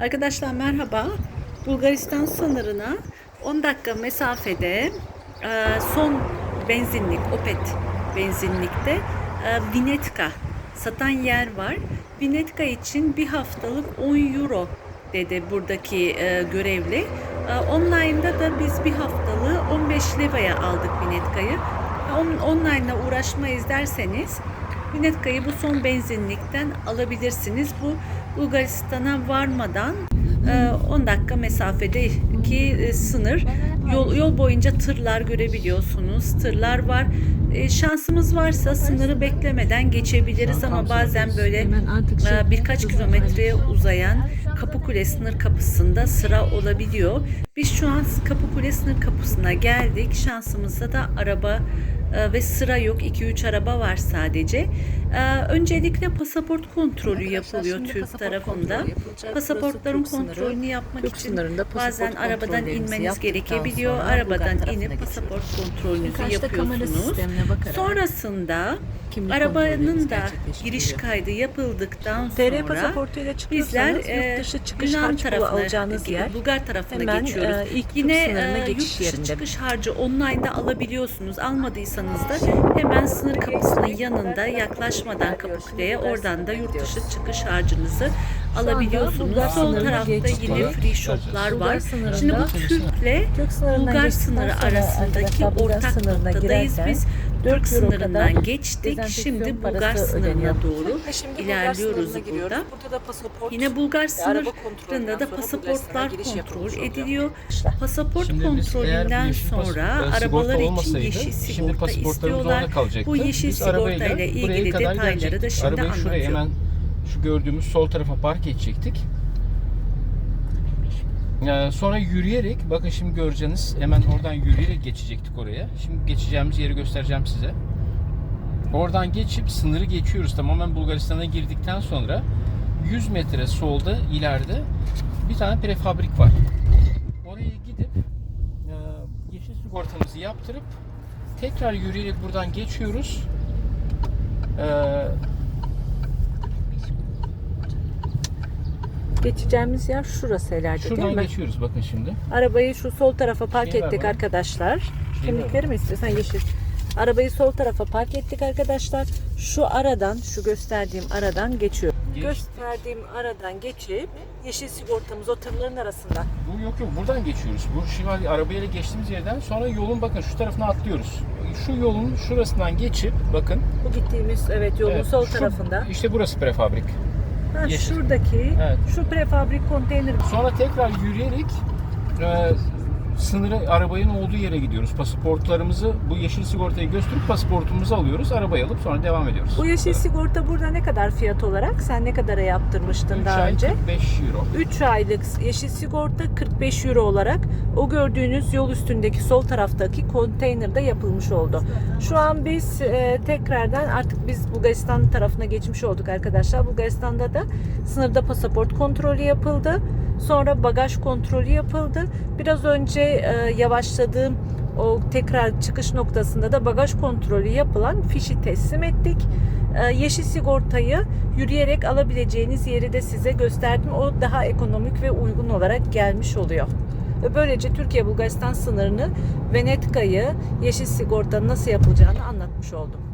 Arkadaşlar merhaba. Bulgaristan sınırına 10 dakika mesafede e, son benzinlik, Opet benzinlikte e, Vinetka satan yer var. Vinetka için bir haftalık 10 euro dedi buradaki e, görevli. Online'da da biz bir haftalığı 15 levaya aldık Vinetka'yı. On, online'la uğraşmayız derseniz Vinetka'yı bu son benzinlikten alabilirsiniz. Bu Bulgaristan'a varmadan e, 10 dakika mesafedeki e, sınır. Yol, yol boyunca tırlar görebiliyorsunuz. Tırlar var. E, şansımız varsa sınırı beklemeden geçebiliriz ama bazen böyle e, birkaç kilometreye uzayan Kapıkule sınır kapısında sıra olabiliyor. Biz şu an Kapıkule sınır kapısına geldik. Şansımızda da araba e, ve sıra yok. 2-3 araba var sadece. E, Öncelikle pasaport kontrolü yapılıyor şimdi Türk tarafında. Pasaportların Türk sınırı. kontrolünü yapmak Türk için bazen arabadan inmeniz gerekebiliyor. Arabadan inip pasaport kontrolünüzü yapıyorsunuz. Sonrasında kimlik arabanın da giriş kaydı yapıldıktan sonra pasaportuyla bizler e, dışı çıkış Yunan harç tarafına, alacağınız yer Bulgar tarafına hemen geçiyoruz. e, ilk Yine e, yurt dışı yerinde. çıkış harcı online'da alabiliyorsunuz. Almadıysanız da hemen sınır kapısının yanında yaklaşmadan Kapıkule'ye oradan da yurt dışı çıkış harcınızı alabiliyorsunuz. Sol tarafta yine free shoplar var. Şimdi bu Türk'le Bulgar sınırı arasındaki ortak noktadayız biz. 4 Türk sınırından geçtik. Şimdi Bulgar sınırına doğru şimdi ilerliyoruz giriyoruz. burada. Burada da pasaport Yine Bulgar sınırında da pasaportlar kontrol ediliyor. İşte. Pasaport Şimdi kontrolünden sonra arabalar için yeşil şimdi sigorta pasaportlarımız istiyorlar. orada kalacaktı. Bu yeşil Biz sigorta arabayla ile ilgili detayları da şimdi Arabayı şuraya anlatıyorum. hemen şu gördüğümüz sol tarafa park edecektik. Ee, sonra yürüyerek, bakın şimdi göreceğiniz hemen oradan yürüyerek geçecektik oraya. Şimdi geçeceğimiz yeri göstereceğim size. Oradan geçip sınırı geçiyoruz. Tamamen Bulgaristan'a girdikten sonra 100 metre solda ileride bir tane prefabrik var. Oraya gidip e, yeşil sigortamızı yaptırıp tekrar yürüyerek buradan geçiyoruz. Ee, Geçeceğimiz yer şurası herhalde değil şuradan mi? geçiyoruz bakın şimdi. Arabayı şu sol tarafa park Şey var ettik mı? arkadaşlar. Şey Kimlikleri mi istiyorsan yeşil. Arabayı sol tarafa park ettik arkadaşlar. Şu aradan, şu gösterdiğim aradan geçiyor. Geç. Gösterdiğim aradan geçip yeşil sigortamız o tırların arasında. Bu yok yok buradan geçiyoruz. Bu şimdi arabayla geçtiğimiz yerden sonra yolun bakın şu tarafına atlıyoruz. Şu yolun şurasından geçip bakın. Bu gittiğimiz evet yolun evet, sol şu- tarafında. İşte burası prefabrik. Ha, yeşil. şuradaki Evet. şu prefabrik konteyner Sonra tekrar yürüyerek e, sınırı arabanın olduğu yere gidiyoruz. Pasaportlarımızı bu yeşil sigortayı gösterip pasaportumuzu alıyoruz. Arabayı alıp sonra devam ediyoruz. Bu yeşil sigorta burada ne kadar fiyat olarak? Sen ne kadara yaptırmıştın Üç daha ay önce? 45 euro. 3 aylık yeşil sigorta 45 euro olarak o gördüğünüz yol üstündeki sol taraftaki konteynerde yapılmış oldu. Şu an biz e, tekrardan artık biz Bulgaristan tarafına geçmiş olduk arkadaşlar. Bulgaristan'da da sınırda pasaport kontrolü yapıldı. Sonra bagaj kontrolü yapıldı. Biraz önce e, yavaşladığım o tekrar çıkış noktasında da bagaj kontrolü yapılan fişi teslim ettik. E, Yeşil sigortayı yürüyerek alabileceğiniz yeri de size gösterdim. O daha ekonomik ve uygun olarak gelmiş oluyor. Böylece Türkiye-Bulgaristan sınırını Venetka'yı yeşil sigortanın nasıl yapılacağını anlatmış oldum.